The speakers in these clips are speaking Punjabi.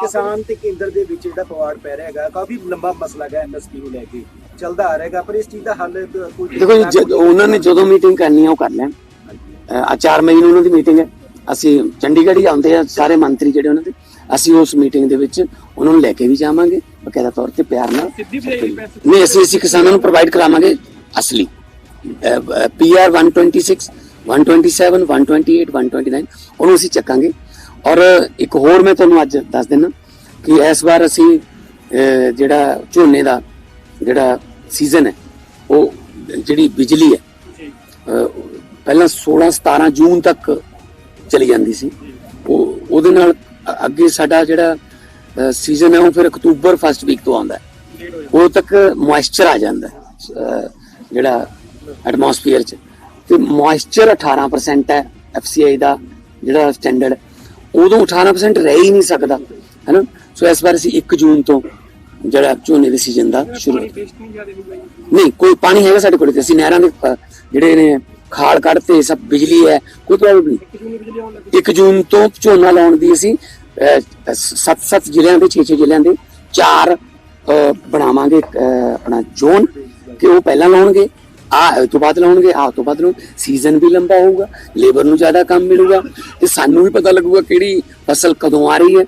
ਕਿਸਾਨ ਤੇ ਕੇਂਦਰ ਦੇ ਵਿੱਚ ਜਿਹੜਾ ਪਵਾੜ ਪੈ ਰਿਹਾ ਹੈਗਾ ਕਾਫੀ ਲੰਬਾ ਮਸਲਾ ਹੈ ਐਮਐਸਪੀ ਨੂੰ ਲੈ ਕੇ ਚੱਲਦਾ ਆ ਰਿਹਾਗਾ ਪਰ ਇਸ ਚੀਜ਼ ਦਾ ਹੱਲ ਕੋਈ ਦੇਖੋ ਜੀ ਜਦ ਉਹਨਾਂ ਨੇ ਜਦੋਂ ਮੀਟਿੰਗ ਕਰਨੀ ਹੈ ਉਹ ਕਰ ਲੈਣ। ਆ 4 ਮਈ ਨੂੰ ਉਹਨਾਂ ਦੀ ਮੀਟਿੰਗ ਹੈ। ਅਸੀਂ ਚੰਡੀਗੜ੍ਹ ਹੀ ਆਉਂਦੇ ਆ ਸਾਰੇ ਮੰਤਰੀ ਜਿਹੜੇ ਉਹਨਾਂ ਦੇ ਅਸੀਂ ਉਸ ਮੀਟਿੰਗ ਦੇ ਵਿੱਚ ਉਹਨਾਂ ਨੂੰ ਲੈ ਕੇ ਵੀ ਜਾਵਾਂਗੇ ਬਕਾਇਦਾ ਤੌਰ ਤੇ ਪਿਆਰ ਨਾਲ। ਨਹੀਂ ਅਸੀਂ ਅਸੀਂ ਕਿਸਾਨਾਂ ਨੂੰ ਪ੍ਰੋਵਾਈਡ ਕਰਾਵਾਂਗੇ ਅਸਲੀ। ਪੀਆਰ 126 127 128 129 ਉਹਨੂੰ ਅਸੀਂ ਚੱਕਾਂਗੇ। ਔਰ ਇੱਕ ਹੋਰ ਮੈਂ ਤੁਹਾਨੂੰ ਅੱਜ ਦੱਸ ਦਿੰਦਾ ਕਿ ਇਸ ਵਾਰ ਅਸੀਂ ਜਿਹੜਾ ਝੋਨੇ ਦਾ ਜਿਹੜਾ ਸੀਜ਼ਨ ਹੈ, ਉਹ ਜਿਹੜੀ ਬਿਜਲੀ ਹੈ ਪਹਿਲਾਂ 16 17 ਜੂਨ ਤੱਕ ਚਲੀ ਜਾਂਦੀ ਸੀ। ਉਹ, ਉਹਦੇ ਨਾਲ ਅੱਗੇ ਸਾਡਾ ਜਿਹੜਾ ਸੀਜ਼ਨ ਹੈ, ਉਹ ਫਿਰ ਅਕਤੂਬਰ ਫਸਟ ਵੀਕ ਤੋਂ ਆਉਂਦਾ ਹੈ। ਉਦੋਂ ਤੱਕ ਮੋਇਸਚਰ ਆ ਜਾਂਦਾ ਜਿਹੜਾ ਐਟਮੋਸਫੀਅਰ ਚ। ਤੇ ਮੋਇਸਚਰ 18% ਹੈ ਐਫਸੀਆਈ ਦਾ ਜਿਹੜਾ ਸਟੈਂਡਰਡ ਉਦੋਂ 18% ਰਹਿ ਹੀ ਨਹੀਂ ਸਕਦਾ ਹੈਨਾ? ਸੋ ਇਸ ਵਾਰ ਅਸੀਂ 1 ਜੂਨ ਤੋਂ ਜਿਹੜਾ ਝੋਨੇ ਦੇ ਸੀਜ਼ਨ ਦਾ ਸ਼ੁਰੂ ਨਹੀਂ ਕੋਈ ਪਾਣੀ ਹੈਗਾ ਸਾਡੇ ਕੋਲ ਤੇ ਅਸੀਂ ਨਹਿਰਾਂ ਦੇ ਜਿਹੜੇ ਨੇ ਖਾਲ ਕੱਢਤੇ ਸਭ ਬਿਜਲੀ ਹੈ ਕੋਈ ਪ੍ਰੋਬਲਮ ਨਹੀਂ। 1 ਜੂਨ ਤੋਂ ਝੋਨਾ ਲਾਉਣ ਦੀ ਅਸੀਂ 7-7 ਜ਼ਿਲ੍ਹਿਆਂ ਦੇ 6-6 ਜ਼ਿਲ੍ਹਿਆਂ ਦੇ ਚਾਰ ਬਣਾਵਾਂਗੇ ਆਪਣਾ ਜ਼ੋਨ ਕਿ ਉਹ ਪਹਿਲਾਂ ਲਾਉਣਗੇ। ਆ ਤੋਂ ਬਾਅਦ ਲਾਉਣਗੇ ਆ ਤੋਂ ਬਾਅਦ ਲਾਉਣ ਸੀਜ਼ਨ ਵੀ ਲੰਬਾ ਹੋਊਗਾ ਲੇਬਰ ਨੂੰ ਜ਼ਿਆਦਾ ਕੰਮ ਮਿਲੂਗਾ ਤੇ ਸਾਨੂੰ ਵੀ ਪਤਾ ਲੱਗੂਗਾ ਕਿਹੜੀ ਫਸਲ ਕਦੋਂ ਆ ਰਹੀ ਹੈ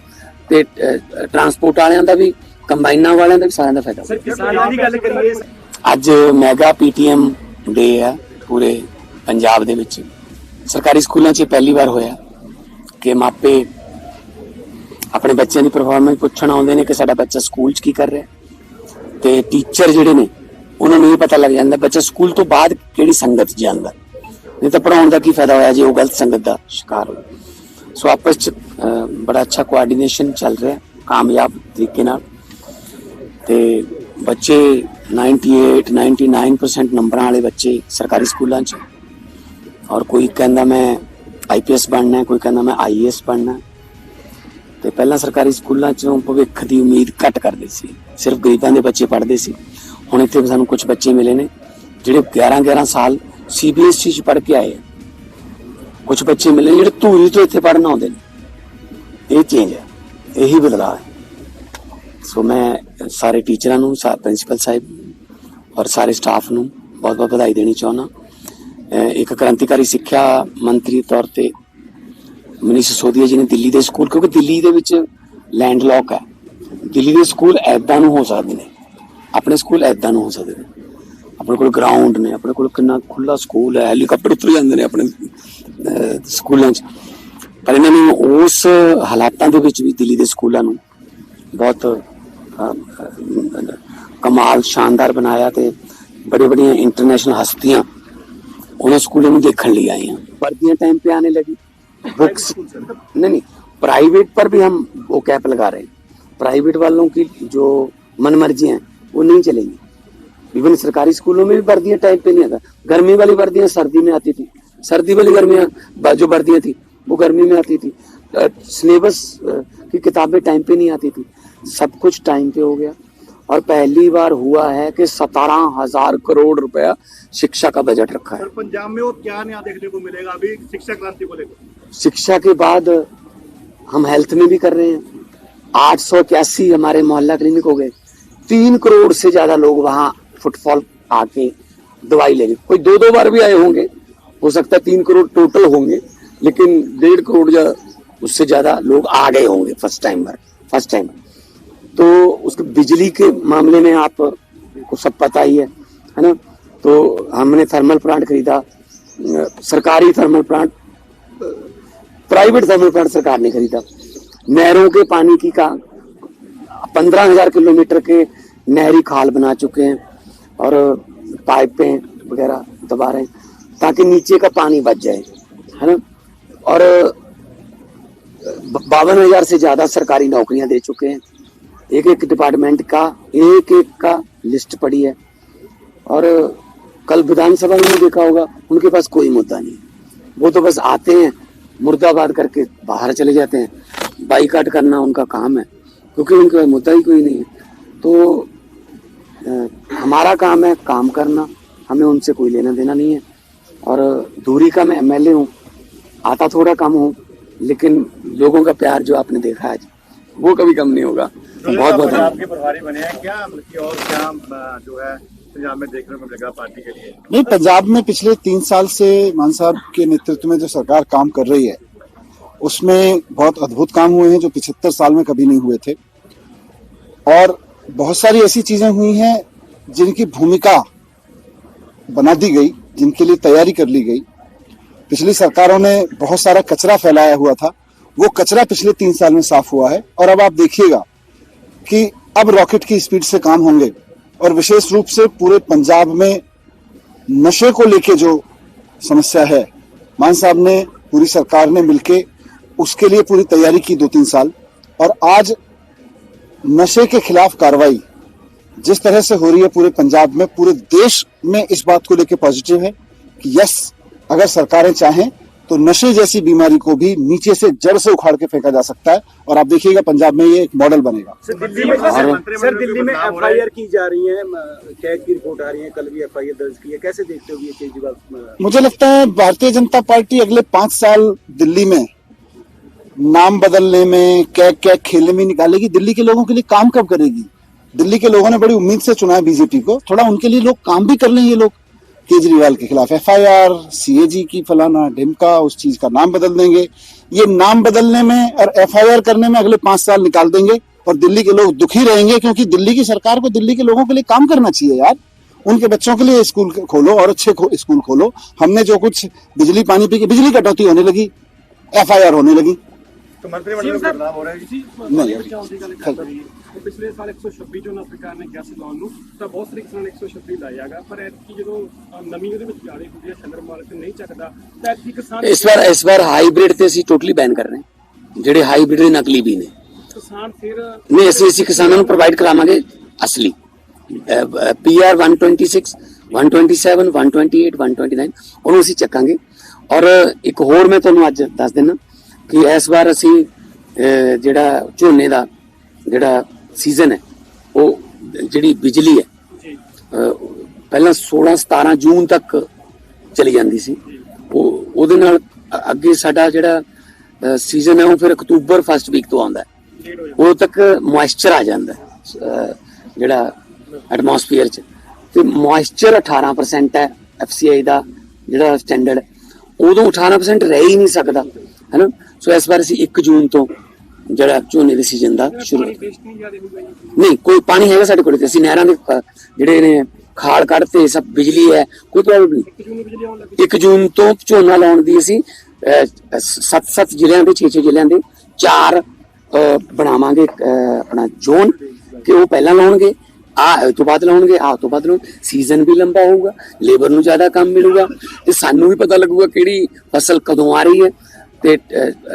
ਤੇ ਟਰਾਂਸਪੋਰਟ ਵਾਲਿਆਂ ਦਾ ਵੀ ਕੰਬਾਈਨਾਂ ਵਾਲਿਆਂ ਦਾ ਵੀ ਸਾਰਿਆਂ ਦਾ ਫਾਇਦਾ ਹੋਊਗਾ। ਸਰ ਕਿਸਾਨਾਂ ਦੀ ਗੱਲ ਕਰੀਏ ਅੱਜ ਮੈਗਾ ਪੀਟੀਐਮ ਡੇ ਹੈ ਪੂਰੇ ਪੰਜਾਬ ਦੇ ਵਿੱਚ ਸਰਕਾਰੀ ਸਕੂਲਾਂ 'ਚ ਇਹ ਪਹਿਲੀ ਵਾਰ ਹੋਇਆ ਕਿ ਮਾਪੇ ਆਪਣੇ ਬੱਚਿਆਂ ਦੀ ਪਰਫਾਰਮੈਂਸ ਪੁੱਛਣ ਆਉਂਦੇ ਨੇ ਕਿ ਸਾਡਾ ਬੱਚਾ ਸਕੂਲ 'ਚ ਕੀ ਕਰ ਰਿਹਾ। ਤੇ ਟੀਚਰ ਜਿਹੜੇ ਨੇ ਉਹਨਾਂ ਨੂੰ ਇਹ ਪਤਾ ਲੱਗ ਜਾਂਦਾ ਬੱਚਾ ਸਕੂਲ ਤੋਂ ਬਾਅਦ ਕਿਹੜੀ ਸੰਗਤ ਜਾਂਦਾ। ਨਹੀਂ ਤਾਂ ਪੜਾਉਣ ਦਾ ਕੀ ਫਾਇਦਾ ਹੋਇਆ ਜੇ ਉਹ ਗਲਤ ਸੰਗਤ ਦਾ ਸ਼ਿਕਾਰ ਹੋ ਸੋ ਆਪਸ 'ਚ ਬੜਾ ਅੱਛਾ ਕੋਆਰਡੀਨੇਸ਼ਨ ਚੱਲ ਰਿਹਾ ਕਾਮਯਾਬ ਤਰੀਕੇ ਨਾਲ। ਤੇ ਬੱਚੇ 98 99% ਨੰਬਰਾਂ ਵਾਲੇ ਬੱਚੇ ਸਰਕਾਰੀ ਸਕੂਲਾਂ 'ਚ। ਔਰ ਕੋਈ ਕਹਿੰਦਾ ਮੈਂ ਆਈਪੀਐਸ ਬਣਨਾ, ਕੋਈ ਕਹਿੰਦਾ ਮੈਂ ਆਈਏਐਸ ਬਣਨਾ। ਹੈ। ਤੇ ਪਹਿਲਾਂ ਸਰਕਾਰੀ ਸਕੂਲਾਂ 'ਚੋਂ ਭਵਿੱਖ ਦੀ ਉਮੀਦ ਘੱਟ ਕਰਦੇ ਸੀ। ਸਿਰਫ ਗਰੀਬਾਂ ਦੇ ਬੱਚੇ ਪੜ੍ਹਦੇ ਸੀ। ਹੁਣ ਇੱਥੇ ਸਾਨੂੰ ਕੁਝ ਬੱਚੇ ਮਿਲੇ ਨੇ, ਜਿਹੜੇ 11 11 ਸਾਲ ਸੀਬੀਐਸਈ 'ਚ ਪੜ੍ਹ ਕੇ ਆਏ ਆ। ਕੁਝ ਬੱਚੇ ਮਿਲੇ ਨੇ ਜਿਹੜੇ ਧੂਰੀ ਤੋਂ ਇੱਥੇ ਪੜ੍ਹਨ ਆਉਂਦੇ ਨੇ। ਇਹ ਚੇਂਜ ਹੈ ਇਹੀ ਬਦਲਾਅ ਹੈ ਸੋ ਮੈਂ ਸਾਰੇ ਟੀਚਰਾਂ ਨੂੰ ਸਾਰੇ ਪ੍ਰਿੰਸੀਪਲ ਸਾਹਿਬ ਔਰ ਸਾਰੇ ਸਟਾਫ ਨੂੰ ਬਹੁਤ ਬਹੁਤ ਵਧਾਈ ਦੇਣੀ ਚਾਹੁੰਦਾ। ਇੱਕ ਕ੍ਰਾਂਤੀਕਾਰੀ ਸਿੱਖਿਆ ਮੰਤਰੀ ਤੌਰ ਤੇ ਮਨੀਸ਼ ਸਿਸੋਦੀਆ ਜੀ ਨੇ ਦਿੱਲੀ ਦੇ ਸਕੂਲ, ਕਿਉਂਕਿ ਦਿੱਲੀ ਦੇ ਵਿੱਚ ਲੈਂਡ ਲੋਕ ਹੈ ਦਿੱਲੀ ਦੇ ਸਕੂਲ ਐਦਾਂ ਨੂੰ ਹੋ ਸਕਦੇ ਨੇ। ਆਪਣੇ ਸਕੂਲ ਐਦਾਂ ਨੂੰ ਹੋ ਸਕਦੇ ਨੇ ਆਪਣੇ ਕੋਲ ਗਰਾਊਂਡ ਨੇ ਆਪਣੇ ਕੋਲ ਕਿੰਨਾ ਖੁੱਲਾ ਸਕੂਲ ਹੈ ਹੈਲੀਕਾਪਟਰ ਉਤਰ ਜਾਂਦੇ ਨੇ ਆਪਣੇ ਅਹ, ਸਕੂਲਾਂ 'ਚ ਪਰ ਇਹਨਾਂ ਨੂੰ ਉਸ ਹਾਲਾਤਾਂ ਦੇ ਵਿੱਚ ਵੀ ਦਿੱਲੀ ਦੇ ਸਕੂਲਾਂ ਨੂੰ ਬਹੁਤ ਅਹ, ਅਹ, ਕਮਾਲ ਸ਼ਾਨਦਾਰ ਬਣਾਇਆ ਤੇ ਬੜੀ ਬੜੀਆਂ ਇੰਟਰਨੈਸ਼ਨਲ ਹਸਤੀਆਂ ਉਹਨਾਂ ਸਕੂਲਾਂ ਨੂੰ ਦੇਖਣ ਲਈ ਆਏ हैं वर्दियां टाइम पे आने लगी बुक्स नहीं नहीं प्राइवेट पर भी हम वो कैप लगा रहे हैं प्राइवेट वालों की जो मन मर्जी हैं वो नहीं चलेंगी। इवन सरकारी स्कूलों में भी वर्दियाँ टाइम पे नहीं आता। गर्मी वाली वर्दियाँ सर्दी में आती थी। सर्दी वाली गर्मियाँ जो वर्दियाँ थी वो गर्मी में आती थी। सिलेबस की किताबें टाइम पे नहीं आती थी। सब कुछ टाइम पे हो गया। और पहली बार हुआ है कि सतारह हज़ार करोड़ रुपया शिक्षा का बजट रखा है। पंजाब में और क्या नया देखने को मिलेगा? अभी शिक्षा क्रांति को लेकर। शिक्षा के बाद हम हेल्थ में भी कर रहे हैं। आठ सौ इक्यासी हमारे मोहल्ला क्लिनिक हो गए। तीन करोड़ से ज़्यादा लोग वहाँ फुटफॉल आके दवाई ले कोई दो दो बार भी आए होंगे, हो सकता है तीन करोड़ टोटल होंगे, लेकिन डेढ़ करोड़ या उससे ज़्यादा लोग आ गए होंगे फ़र्स्ट टाइम पर फ़र्स्ट टाइम तो उसके बिजली के मामले में आप को सब पता ही है है ना? तो हमने थर्मल प्लांट खरीदा, सरकारी thermal plant private thermal plant सरकार ने खरीदा। नहरों के पानी की का पंद्रह हज़ार किलोमीटर के नहरी खाल बना चुके हैं और पाइपें वगैरह दबा रहे हैं ताकि नीचे का पानी बच जाए, है ना? और बावन हज़ार से ज़्यादा सरकारी नौकरियाँ दे चुके हैं। एक एक डिपार्टमेंट का एक एक का लिस्ट पड़ी है। और, कल विधानसभा में देखा होगा, उनके पास कोई मुद्दा नहीं। वो तो बस आते हैं, मुर्दाबाद करके बाहर चले जाते हैं। बाईकाट करना उनका काम है। क्योंकि उनके पास मुद्दा ही कोई नहीं है। तो अ, हमारा काम है काम करना। हमें उनसे कोई लेना देना नहीं है। और दूरी का मैं एमएलए हूँ आता थोड़ा कम हूँ लेकिन लोगों का प्यार जो आपने देखा आज वो कभी कम नहीं होगा। बहुत बहुत आपके प्रभारी बने हैं। क्या मतलब और क्या जो है पंजाब में देखने को मिलेगा पार्टी के लिए? नहीं पंजाब में पिछले तीन साल से मान साहब के नेतृत्व में जो सरकार काम कर रही है उसमें बहुत अद्भुत काम हुए हैं जो पिछहत्तर साल में कभी नहीं हुए थे। और बहुत सारी ऐसी चीज़ें हुई हैं जिनकी भूमिका बना दी गई, जिनके लिए तैयारी कर ली गई। पिछली सरकारों ने बहुत सारा कचरा फैलाया हुआ था। वो कचरा पिछले तीन साल में साफ़ हुआ है। और अब आप देखिएगा कि अब रॉकेट की स्पीड से काम होंगे। और विशेष रूप से पूरे पंजाब में नशे को लेके जो समस्या है, मान साहब ने, पूरी सरकार ने मिलके उसके लिए पूरी तैयारी की दो तीन साल। और आज नशे के खिलाफ कार्रवाई जिस तरह से हो रही है पूरे पंजाब में पूरे देश में इस बात को लेकर पॉजिटिव है कि यस अगर सरकारें चाहें तो नशे जैसी बीमारी को भी नीचे से जड़ से उखाड़ के फेंका जा सकता है। और आप देखिएगा पंजाब में ये एक मॉडल बनेगा। सर दिल्ली में सर दिल्ली में एफआईआर की जा रही है कैग की रिपोर्ट आ रही है कल भी एफआईआर दर्ज की है। कैसे देखते हो ये केजरीवाल मुझे लगता है भारतीय जनता पार्टी अगले पाँच साल दिल्ली में नाम बदलने में क्या क्या खेलने में निकालेगी? दिल्ली के लोगों के लिए काम कब करेगी? दिल्ली के लोगों ने बड़ी उम्मीद से चुना है बीजेपी को। थोड़ा उनके लिए लोग काम भी कर लें ये लोग। केजरीवाल के खिलाफ एफआईआर, सीएजी की फलाना ढिमका उस चीज़ का नाम बदल देंगे। ये नाम बदलने में और एफआईआर करने में अगले पाँच साल निकाल देंगे और दिल्ली के लोग दुखी रहेंगे क्योंकि दिल्ली की सरकार को दिल्ली के लोगों के लिए काम करना चाहिए यार। उनके बच्चों के लिए स्कूल खोलो और अच्छे स्कूल खोलो। हमने जो कुछ बिजली, पानी पी के बिजली कटौती होने लगी, एफआईआर होने लगी। ਇਸ ਵਾਰ ਇਸ ਵਾਰ ਹਾਈਬ੍ਰਿਡ ਤੇ ਅਸੀਂ ਟੋਟਲੀ ਬੈਨ ਕਰ ਰਹੇ ਹਾਂ। ਜਿਹੜੇ ਹਾਈਬ੍ਰਿਡ ਦੇ ਨਕਲੀ ਵੀ ਨੇ। ਕਿਸਾਨ ਫਿਰ ਨਹੀਂ ਅਸੀਂ ਅਸੀਂ ਕਿਸਾਨਾਂ ਨੂੰ ਪ੍ਰੋਵਾਈਡ ਕਰਾਵਾਂਗੇ ਅਸਲੀ। ਪੀਆਰ 126 127 128 129 ਉਹਨੂੰ ਅਸੀਂ ਚੱਕਾਂਗੇ। ਔਰ ਇੱਕ ਹੋਰ ਮੈਂ ਤੁਹਾਨੂੰ ਅੱਜ ਦੱਸ ਦਿੰਨਾ ਕਿ ਇਸ ਵਾਰ ਅਸੀਂ ਜਿਹੜਾ ਝੋਨੇ ਦਾ ਜਿਹੜਾ ਸੀਜ਼ਨ ਹੈ ਉਹ ਜਿਹੜੀ ਬਿਜਲੀ ਹੈ ਪਹਿਲਾਂ 16 17 ਜੂਨ ਤੱਕ ਚਲੀ ਜਾਂਦੀ ਸੀ। ਉਹ ਉਹਦੇ ਨਾਲ ਅੱਗੇ ਸਾਡਾ ਜਿਹੜਾ ਸੀਜ਼ਨ ਹੈ ਉਹ ਫਿਰ ਅਕਤੂਬਰ ਫਸਟ ਵੀਕ ਤੋਂ ਆਉਂਦਾ ਹੈ। ਲੇਟ ਹੋ ਜਾਂਦਾ। ਉਦੋਂ ਤੱਕ ਮੋਇਸਚਰ ਆ ਜਾਂਦਾ ਜਿਹੜਾ ਐਟਮੋਸਫੀਅਰ ਚ। ਤੇ ਮੋਇਸਚਰ 18% ਹੈ ਐਫਸੀਆਈ ਦਾ ਜਿਹੜਾ ਸਟੈਂਡਰਡ ਉਦੋਂ 18% ਰਹਿ ਹੀ ਨਹੀਂ ਸਕਦਾ ਹੈਨਾ ਸੋ ਇਸ ਵਾਰ ਅਸੀਂ 1 ਜੂਨ ਤੋਂ ਜਿਹੜਾ ਝੋਨੇ ਦੇ ਸੀਜ਼ਨ ਦਾ ਸ਼ੁਰੂ ਨਹੀਂ ਕੋਈ ਪਾਣੀ ਹੈਗਾ ਸਾਡੇ ਕੋਲ ਤੇ। ਅਸੀਂ ਨਹਿਰਾਂ ਦੇ ਜਿਹੜੇ ਨੇ ਖਾਲ ਕੱਢਤੇ ਸਭ ਬਿਜਲੀ ਹੈ ਕੋਈ ਪ੍ਰੋਬਲਮ ਨਹੀਂ। ਇੱਕ ਜੂਨ ਨੂੰ ਬਿਜਲੀ ਆਉਣ ਲੱਗੀ 1 ਜੂਨ ਤੋਂ ਝੋਨਾ ਲਾਉਣ ਦੀ ਅਸੀਂ 7-7 ਜ਼ਿਲ੍ਹਿਆਂ ਦੇ 6-6 ਜ਼ਿਲ੍ਹਿਆਂ ਦੇ ਚਾਰ ਬਣਾਵਾਂਗੇ ਆਪਣਾ ਜ਼ੋਨ ਕਿ ਉਹ ਪਹਿਲਾਂ ਲਾਉਣਗੇ ਆ ਤੋਂ ਬਾਅਦ ਲਾਉਣਗੇ ਆ ਤੋਂ ਬਾਅਦ ਲਾਉਣ ਸੀਜ਼ਨ ਵੀ ਲੰਬਾ ਹੋਊਗਾ ਲੇਬਰ ਨੂੰ ਜ਼ਿਆਦਾ ਕੰਮ ਮਿਲੂਗਾ ਤੇ ਸਾਨੂੰ ਵੀ ਪਤਾ ਲੱਗੂਗਾ ਕਿਹੜੀ ਫਸਲ ਕਦੋਂ ਆ ਰਹੀ ਹੈ। ਤੇ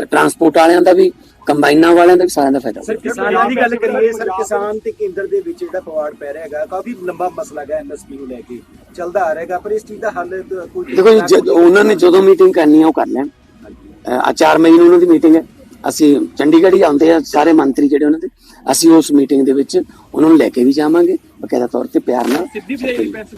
ਟਰਾਂਸਪੋਰਟ ਵਾਲਿਆਂ ਦਾ ਵੀ ਕੰਬਾਈਨਾਂ ਵਾਲਿਆਂ ਦਾ ਵੀ ਸਾਰਿਆਂ ਦਾ ਫਾਇਦਾ ਸਰ ਕਿਸਾਨਾਂ ਦੀ ਗੱਲ ਕਰੀਏ ਸਰ ਕਿਸਾਨ ਤੇ ਕੇਂਦਰ ਦੇ ਵਿੱਚ ਜਿਹੜਾ ਪਵਾੜ ਪੈ ਰਿਹਾ ਹੈਗਾ ਕਾਫੀ ਲੰਬਾ ਮਸਲਾ ਹੈ ਐਮਐਸਪੀ ਨੂੰ ਲੈ ਕੇ ਚੱਲਦਾ ਆ ਰਿਹਾਗਾ ਪਰ ਇਸ ਚੀਜ਼ ਦਾ ਹੱਲ ਕੋਈ ਦੇਖੋ ਉਹਨਾਂ ਨੇ ਜਦੋਂ ਮੀਟਿੰਗ ਕਰਨੀ ਹੈ ਉਹ ਕਰ ਲੈਣ। ਆ 4 ਮਈ ਨੂੰ ਉਹਨਾਂ ਦੀ ਮੀਟਿੰਗ ਹੈ। ਅਸੀਂ ਚੰਡੀਗੜ੍ਹ ਹੀ ਆਉਂਦੇ ਆ ਸਾਰੇ ਮੰਤਰੀ ਜਿਹੜੇ ਉਹਨਾਂ ਦੇ ਅਸੀਂ ਉਸ ਮੀਟਿੰਗ ਦੇ ਵਿੱਚ ਉਹਨਾਂ ਨੂੰ ਲੈ ਕੇ ਵੀ ਜਾਵਾਂਗੇ ਬਕਾਇਦਾ ਤੌਰ ਤੇ ਪਿਆਰ ਨਾਲ। ਸਿੱਧੀ